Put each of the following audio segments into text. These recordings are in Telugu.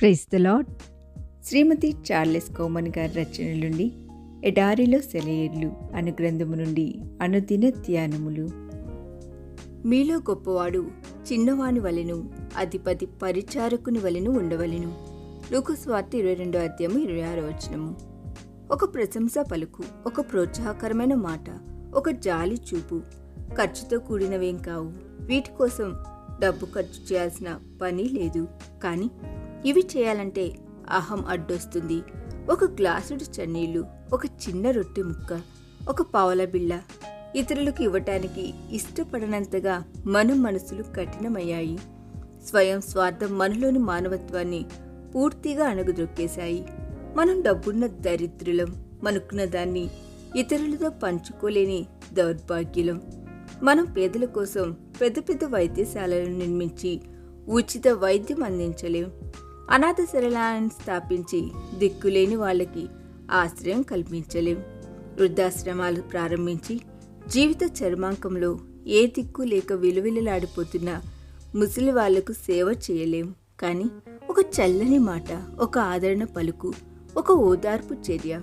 Praise the Lord Shrimati Charles Cowman గారి రచన నుండి ఎడారిలో సెలయేర్లు అను గ్రంథము నుండి అనుదిన ధ్యానములు. మీలో గొప్పవాడు చిన్నవాని వలెను అధిపతి పరిచారకుని వలెను ఉండవలెను. లూకు ఇరవై రెండో అధ్యయము ఇరవై ఆరో వచనము. ఒక ప్రశంస పలుకు ఒక ప్రోత్సాహకరమైన మాట ఒక జాలి చూపు ఖర్చుతో కూడినవేం కావు. వీటి కోసం డబ్బు ఖర్చు చేయాల్సిన పని లేదు. కానీ ఇవి చేయాలంటే అహం అడ్డొస్తుంది. ఒక గ్లాసుడు చన్నీళ్ళు ఒక చిన్న రొట్టె ముక్క ఒక పావుల బిళ్ళ ఇతరులకు ఇవ్వటానికి ఇష్టపడనంతగా మన మనసులు కఠినమయ్యాయి. స్వయం స్వార్థం మనలోని మానవత్వాన్ని పూర్తిగా అణగదొక్కేశాయి. మనం డబ్బున్న దరిద్రులం మనకున్న దాన్ని ఇతరులతో పంచుకోలేని దౌర్భాగ్యులం. మనం పేదల కోసం పెద్ద పెద్ద వైద్యశాలలను నిర్మించి ఉచిత వైద్యం అందించలేం. అనాథ శరణాలను స్థాపించి దిక్కులేని వాళ్ళకి ఆశ్రయం కల్పించలేం. వృద్ధాశ్రమాలు ప్రారంభించి జీవిత చర్మాంకంలో ఏ దిక్కు లేక విలువిలలాడిపోతున్న ముసలి వాళ్ళకు సేవ చేయలేం. కానీ ఒక చల్లని మాట ఒక ఆదరణ పలుకు ఒక ఓదార్పు చర్య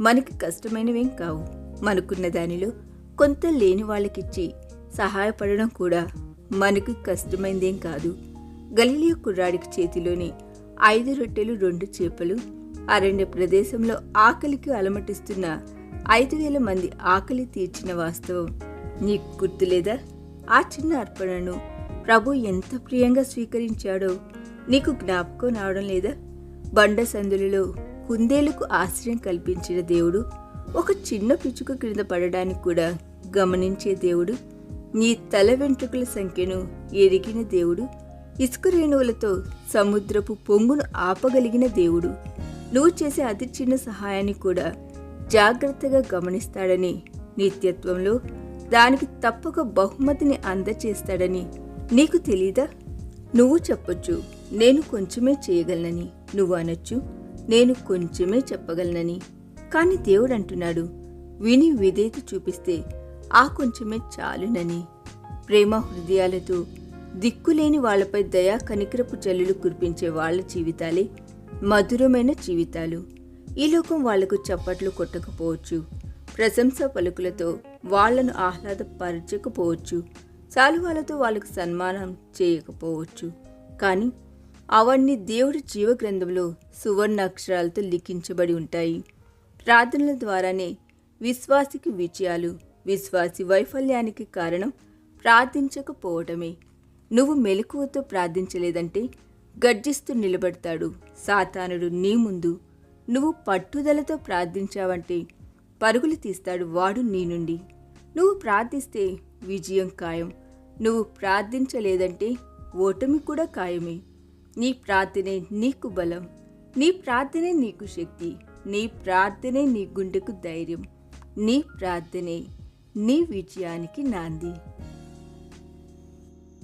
మనకి కష్టమైనవేం కావు. మనకున్న దానిలో కొంత లేని వాళ్ళకిచ్చి సహాయపడడం కూడా మనకు కష్టమైందేం కాదు. గలీలియ కుర్రాడికి చేతిలోని ఐదు రొట్టెలు రెండు చేపలు. అరణ్య ప్రదేశంలో ఆకలికి అలమటిస్తున్న ఐదు వేల మంది ఆకలి తీర్చిన వాస్తవం. నీకు గుర్తులేదా ఆ చిన్న అర్పణను ప్రభు ఎంత ప్రియంగా స్వీకరించాడో నీకు జ్ఞాపకం రావడం లేదా? బండ సందులలో కుందేలకు ఆశ్రయం కల్పించిన దేవుడు ఒక చిన్న పిచ్చుక క్రింద పడడానికి కూడా గమనించే దేవుడు నీ తల వెంట్రుకల సంఖ్యను ఎరిగిన దేవుడు ఇసుక రేణువులతో సముద్రపు పొంగును ఆపగలిగిన దేవుడు. నువ్వు చేసే అతి చిన్న సహాయాన్ని కూడా జాగ్రత్తగా గమనిస్తాడని నిత్యత్వంలో దానికి తప్పక బహుమతిని అందచేస్తాడని నీకు తెలీదా? నువ్వు చెప్పొచ్చు నేను కొంచెమే చేయగలనని. నువ్వు అనొచ్చు నేను కొంచెమే చెప్పగలనని. కానీ దేవుడు అంటున్నాడు విని విధేయత చూపిస్తే ఆ కొంచెమే చాలునని. ప్రేమ హృదయాలతో దిక్కులేని వాళ్ళపై దయా కనికరపు జల్లులు కురిపించే వాళ్ళ జీవితాలే మధురమైన జీవితాలు. ఈ లోకం వాళ్ళకు చప్పట్లు కొట్టకపోవచ్చు. ప్రశంస పలుకులతో వాళ్ళను ఆహ్లాదపరచకపోవచ్చు. శాలువాలతో వాళ్ళకు సన్మానం చేయకపోవచ్చు. కానీ అవన్నీ దేవుడి జీవగ్రంథంలో సువర్ణ అక్షరాలతో లిఖించబడి ఉంటాయి. ప్రార్థనల ద్వారానే విశ్వాసికి విజయాలు విశ్వాసి వైఫల్యానికి కారణం ప్రార్థించకపోవటమే. నువ్వు మెలకువతో ప్రార్థించలేదంటే గర్జిస్తూ నిలబడతాడు. సాతానుడు నీ ముందు నువ్వు పట్టుదలతో ప్రార్థించావంటే పరుగులు తీస్తాడు వాడు నీ నుండి. నువ్వు ప్రార్థిస్తే విజయం ఖాయం. నువ్వు ప్రార్థించలేదంటే ఓటమి కూడా ఖాయమే. నీ ప్రార్థనే నీకు బలం. నీ ప్రార్థనే నీకు శక్తి. నీ ప్రార్థనే నీ గుండెకు ధైర్యం. నీ ప్రార్థనే నీ విజయానికి నాంది.